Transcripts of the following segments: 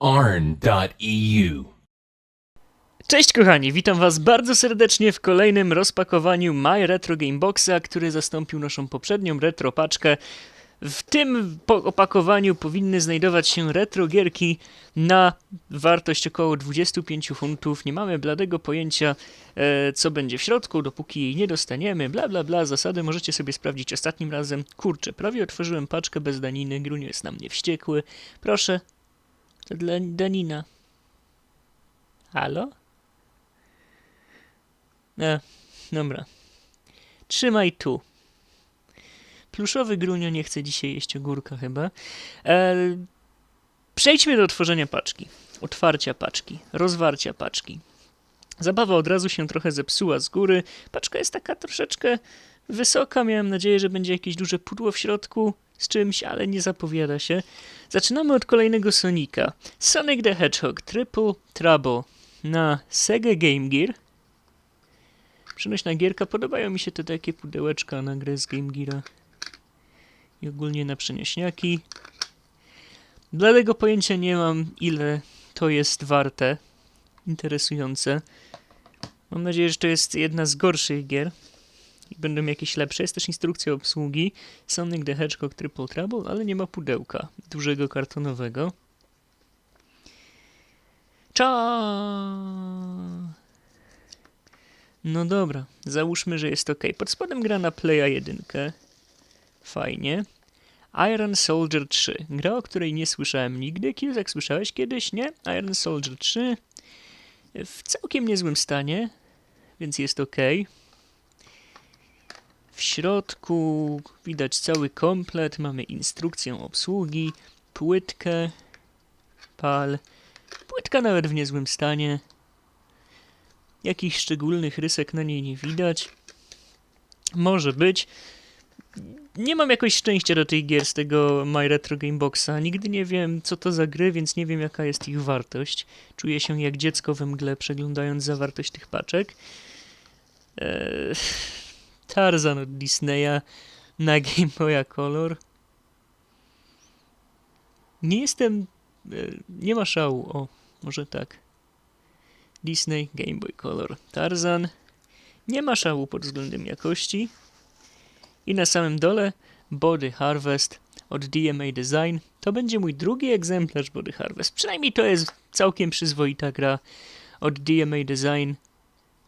arn.eu. Cześć kochani, witam was bardzo serdecznie w kolejnym rozpakowaniu My Retro Gameboxa, który zastąpił naszą poprzednią retro paczkę. W tym opakowaniu powinny znajdować się retro gierki na wartość około 25 funtów. Nie mamy bladego pojęcia, e, co będzie w środku, dopóki jej nie dostaniemy. Bla bla bla, zasady możecie sobie sprawdzić ostatnim razem. Kurczę, prawie otworzyłem paczkę bez daniny, Grunio jest na mnie wściekły. Proszę, dla Danina. Halo? E, dobra. Trzymaj tu. Pluszowy grunio nie chce dzisiaj jeść ogórka chyba. E, przejdźmy do tworzenia paczki. Otwarcia paczki. Rozwarcia paczki. Zabawa od razu się trochę zepsuła z góry. Paczka jest taka troszeczkę wysoka. Miałem nadzieję, że będzie jakieś duże pudło w środku z czymś, ale nie zapowiada się. Zaczynamy od kolejnego Sonika. Sonic the Hedgehog Triple Trouble na Sega Game Gear. Przenośna gierka. Podobają mi się te takie pudełeczka na grę z Game Geara. I ogólnie na przenośniaki. Bladego pojęcia nie mam, ile to jest warte. Interesujące. Mam nadzieję, że to jest jedna z gorszych gier. I będą jakieś lepsze. Jest też instrukcja obsługi. Sonic the Hedgehog Triple Trouble, ale nie ma pudełka dużego kartonowego. Cza. No dobra, załóżmy, że jest ok. Pod spodem gra na Playa 1. Fajnie. Iron Soldier 3. Gra, o której nie słyszałem nigdy. Kizek słyszałeś kiedyś, nie? Iron Soldier 3. W całkiem niezłym stanie, więc jest ok. W środku widać cały komplet. Mamy instrukcję obsługi, płytkę, pal. Płytka nawet w niezłym stanie. Jakichś szczególnych rysek na niej nie widać. Może być. Nie mam jakoś szczęścia do tych gier z tego My Retro Gameboxa. Nigdy nie wiem, co to za gry, więc nie wiem, jaka jest ich wartość. Czuję się jak dziecko we mgle, przeglądając zawartość tych paczek. Eee, Tarzan od Disneya na Game Boya Color. Nie jestem... e, Nie ma szału. O, może tak. Disney Game Boy Color. Tarzan. Nie ma szału pod względem jakości. I na samym dole Body Harvest od DMA Design. To będzie mój drugi egzemplarz Body Harvest. Przynajmniej to jest całkiem przyzwoita gra od DMA Design.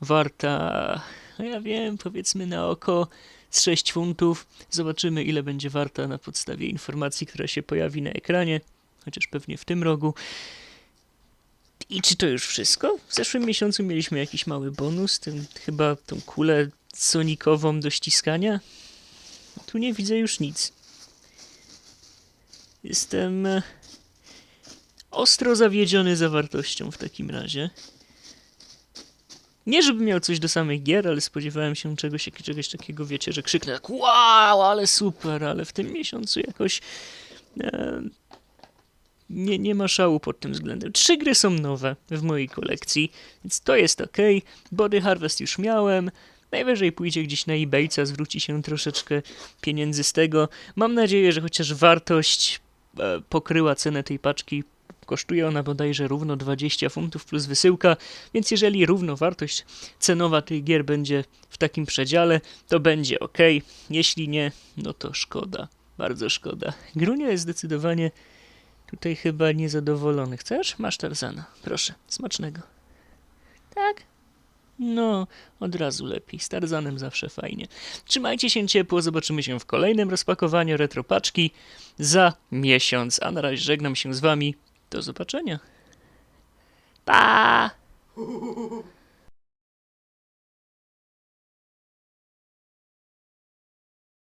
Warta, ja wiem, powiedzmy na oko z 6 funtów. Zobaczymy ile będzie warta na podstawie informacji, która się pojawi na ekranie. Chociaż pewnie w tym rogu. I czy to już wszystko? W zeszłym miesiącu mieliśmy jakiś mały bonus, ten, chyba tą kulę sonikową do ściskania. Tu nie widzę już nic. Jestem e, ostro zawiedziony zawartością w takim razie. Nie, żebym miał coś do samych gier, ale spodziewałem się czegoś, czegoś takiego, wiecie, że krzyknę tak wow, ale super, ale w tym miesiącu jakoś e, nie, nie ma szału pod tym względem. Trzy gry są nowe w mojej kolekcji, więc to jest ok. Body Harvest już miałem. Najwyżej pójdzie gdzieś na eBayca, zwróci się troszeczkę pieniędzy z tego. Mam nadzieję, że chociaż wartość pokryła cenę tej paczki. Kosztuje ona bodajże równo 20 funtów plus wysyłka, więc jeżeli równo wartość cenowa tych gier będzie w takim przedziale, to będzie ok. Jeśli nie, no to szkoda. Bardzo szkoda. Grunia jest zdecydowanie Tutaj chyba niezadowolony. Chcesz? Masz Tarzana. Proszę, smacznego. Tak? No, od razu lepiej. Z Tarzanem zawsze fajnie. Trzymajcie się ciepło, zobaczymy się w kolejnym rozpakowaniu retropaczki za miesiąc. A na razie żegnam się z wami. Do zobaczenia. Pa!